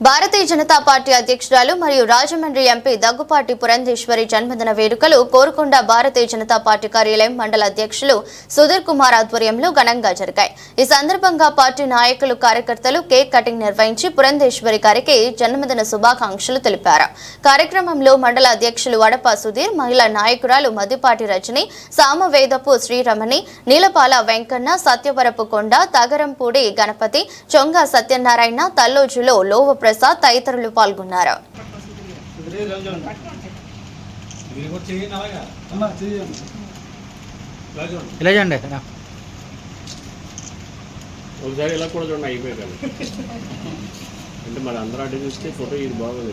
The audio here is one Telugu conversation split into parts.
భారతీయ జనతా పార్టీ అధ్యక్షురాలు మరియు రాజమండ్రి ఎంపీ దగ్గుపాటి పురంధేశ్వరి జన్మదిన వేడుకలు కోరుకొండ భారతీయ జనతా పార్టీ కార్యాలయం మండల అధ్యక్షులు సుధీర్ కుమార్ ఆధ్వర్యంలో ఘనంగా జరిగాయి. ఈ సందర్భంగా పార్టీ నాయకులు కార్యకర్తలు కేక్ కటింగ్ నిర్వహించి పురంధేశ్వరి గారికి జన్మదిన శుభాకాంక్షలు తెలిపారు. కార్యక్రమంలో మండల అధ్యక్షులు వడప సుధీర్ మహిళా నాయకురాలు మదిపాటి రజని సామవేదపు శ్రీరమణి నీలపాల వెంకన్న సత్యవరపు కొండ తగరంపూడి గణపతి చొంగ సత్యనారాయణ తల్లోజులో లోవ ప్రసాద్ తదితరులు పాల్గొన్నారు. ఇలా. ఒకసారి ఇలా కూడా చూడండి అయిపోయి కానీ అంటే మరి అందరూ అడ్డు చూస్తే ఫోటో ఇది బాగోదు.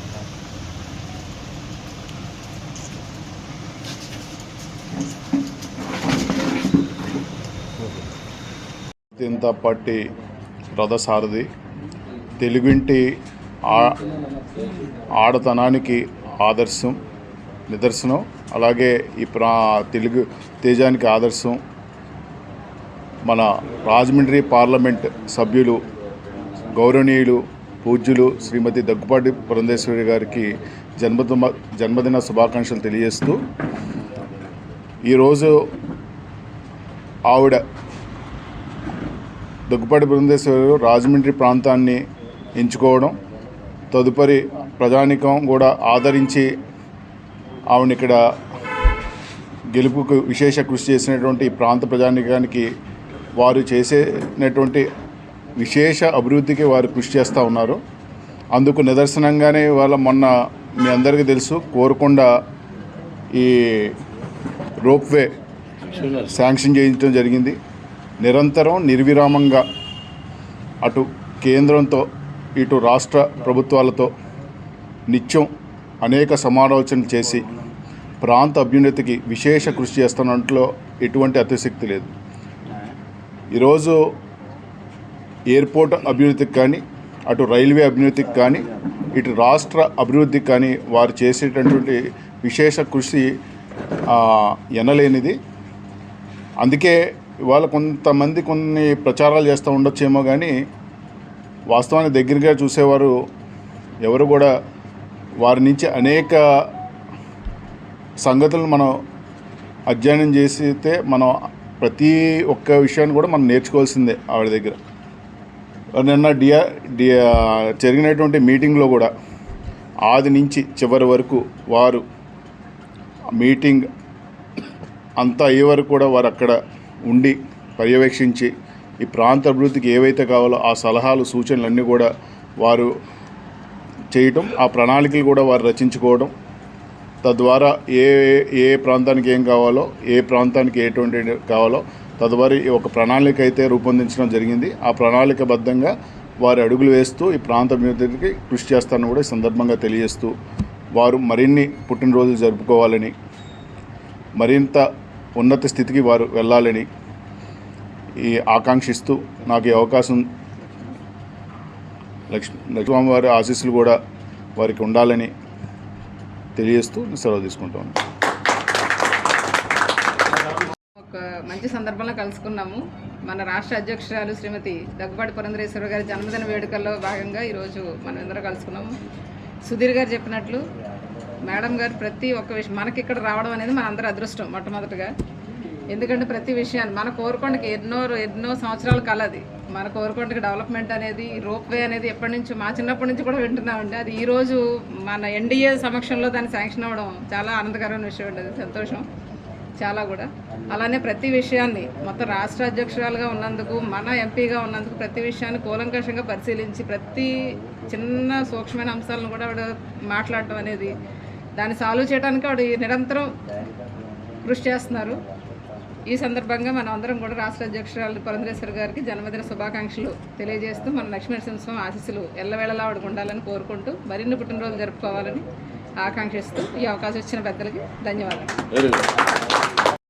జనతా పార్టీ రథసారథి. తెలుగింటి ఆ- ఆడతనానికి ఆదర్శం నిదర్శనం. అలాగే ఈ ప్రా తెలుగు తేజానికి ఆదర్శం. మన రాజమండ్రి పార్లమెంట్ సభ్యులు గౌరవనీయులు పూజ్యులు శ్రీమతి దగ్గుపాటి పురంధేశ్వరి గారికి జన్మదిన జన్మదిన శుభాకాంక్షలు తెలియజేస్తూ ఈరోజు ఆవిడ దగ్గుపాటి బృందేశ్వరు రాజమండ్రి ప్రాంతాన్ని ఎంచుకోవడం తదుపరి ప్రజానికం కూడా ఆదరించి ఆవిడ ఇక్కడ గెలుపుకు విశేష కృషి చేసినటువంటి ఈ ప్రాంత ప్రజానికానికి వారు చేసేటువంటి విశేష అభివృద్ధికి వారు కృషి చేస్తూ ఉన్నారు. అందుకు నిదర్శనంగానే వాళ్ళ మొన్న మీ అందరికీ తెలుసు కోరుకొండ ఈ రోప్వే శాంక్షన్ చేయించడం జరిగింది. నిరంతరం నిర్విరామంగా అటు కేంద్రంతో ఇటు రాష్ట్ర ప్రభుత్వాలతో నిత్యం అనేక సమాలోచనలు చేసి ప్రాంత అభ్యున్నతికి విశేష కృషి చేస్తున్నట్లో ఎటువంటి అతిశక్తి లేదు. ఈరోజు ఎయిర్పోర్ట్ అభివృద్ధికి కానీ అటు రైల్వే అభివృద్ధికి కానీ ఇటు రాష్ట్ర అభివృద్ధికి కానీ వారు చేసేటటువంటి విశేష కృషి ఎనలేనిది. అందుకే ఇవాళ కొంతమంది కొన్ని ప్రచారాలు చేస్తూ ఉండొచ్చేమో కానీ వాస్తవానికి దగ్గరగా చూసేవారు ఎవరు కూడా వారి నుంచి అనేక సంగతులను మనం అధ్యయనం చేసితే మనం ప్రతి ఒక్క విషయాన్ని కూడా మనం నేర్చుకోవాల్సిందే ఆవిడ దగ్గర. నిన్న డియా డియా జరిగినటువంటి మీటింగ్లో కూడా ఆది నుంచి చివరి వరకు వారు మీటింగ్ అంతా అయ్యే వరకు కూడా వారు అక్కడ ఉండి పర్యవేక్షించి ఈ ప్రాంత అభివృద్ధికి ఏవైతే కావాలో ఆ సలహాలు సూచనలు అన్నీ కూడా వారు చేయటం ఆ ప్రణాళికలు కూడా వారు రచించుకోవడం. తద్వారా ఏ ఏ ప్రాంతానికి ఏం కావాలో ఏ ప్రాంతానికి ఎటువంటి కావాలో తదువారి ఒక ప్రణాళిక అయితే రూపొందించడం జరిగింది. ఆ ప్రణాళికబద్ధంగా వారు అడుగులు వేస్తూ ఈ ప్రాంత అభివృద్ధికి కృషి చేస్తారని కూడా ఈ సందర్భంగా తెలియజేస్తూ వారు మరిన్ని పుట్టినరోజులు జరుపుకోవాలని మరింత ఉన్నత స్థితికి వారు వెళ్ళాలని ఈ ఆకాంక్షిస్తూ నాకు ఈ అవకాశం లక్ష్మీ లక్ష్మీ వారి ఆశీస్సులు కూడా వారికి ఉండాలని తెలియజేస్తూ సెలవు తీసుకుంటాను. ఒక మంచి సందర్భంలో కలుసుకున్నాము. మన రాష్ట్ర అధ్యక్షురాలు శ్రీమతి దగ్గుబాటి పురంధరేశ్వర గారి జన్మదిన వేడుకల్లో భాగంగా ఈరోజు మనం ఎందరో కలుసుకున్నాము. సుధీర్ గారు చెప్పినట్లు మేడం గారు ప్రతి ఒక్క విషయం మనకి ఇక్కడ రావడం అనేది మన అందరి అదృష్టం మొట్టమొదటిగా. ఎందుకంటే ప్రతి విషయాన్ని మన కోరుకొండకి ఎన్నో ఎన్నో సంవత్సరాల కలది మన కోరుకొండకి డెవలప్మెంట్ అనేది రోప్వే అనేది ఎప్పటి నుంచి మా చిన్నప్పటి నుంచి కూడా వింటున్నామండి. అది ఈ రోజు మన ఎన్డీఏ సమక్షంలో దాన్ని శాంక్షన్ అవ్వడం చాలా ఆనందకరమైన విషయం అండి. అది సంతోషం. చాలా కూడా. అలానే ప్రతి విషయాన్ని మొత్తం రాష్ట్ర అధ్యక్షురాలుగా ఉన్నందుకు మన ఎంపీగా ఉన్నందుకు ప్రతి విషయాన్ని కూలంకషంగా పరిశీలించి ప్రతి చిన్న సూక్ష్మమైన అంశాలను కూడా ఆవిడ మాట్లాడటం అనేది దాన్ని సాల్వ్ చేయడానికి ఆవిడ నిరంతరం కృషి చేస్తున్నారు. ఈ సందర్భంగా మనం అందరం కూడా రాష్ట్ర అధ్యక్షురాలు పురంధరేశ్వరి గారికి జన్మదిన శుభాకాంక్షలు తెలియజేస్తూ మన లక్ష్మీనరసింహస్వామి ఆశీస్సులు ఎల్లవేళలా ఆవిడకు ఉండాలని కోరుకుంటూ మరిన్ని పుట్టినరోజులు జరుపుకోవాలని ఆకాంక్షిస్తూ ఈ అవకాశం ఇచ్చిన పెద్దలకి ధన్యవాదాలు. Very good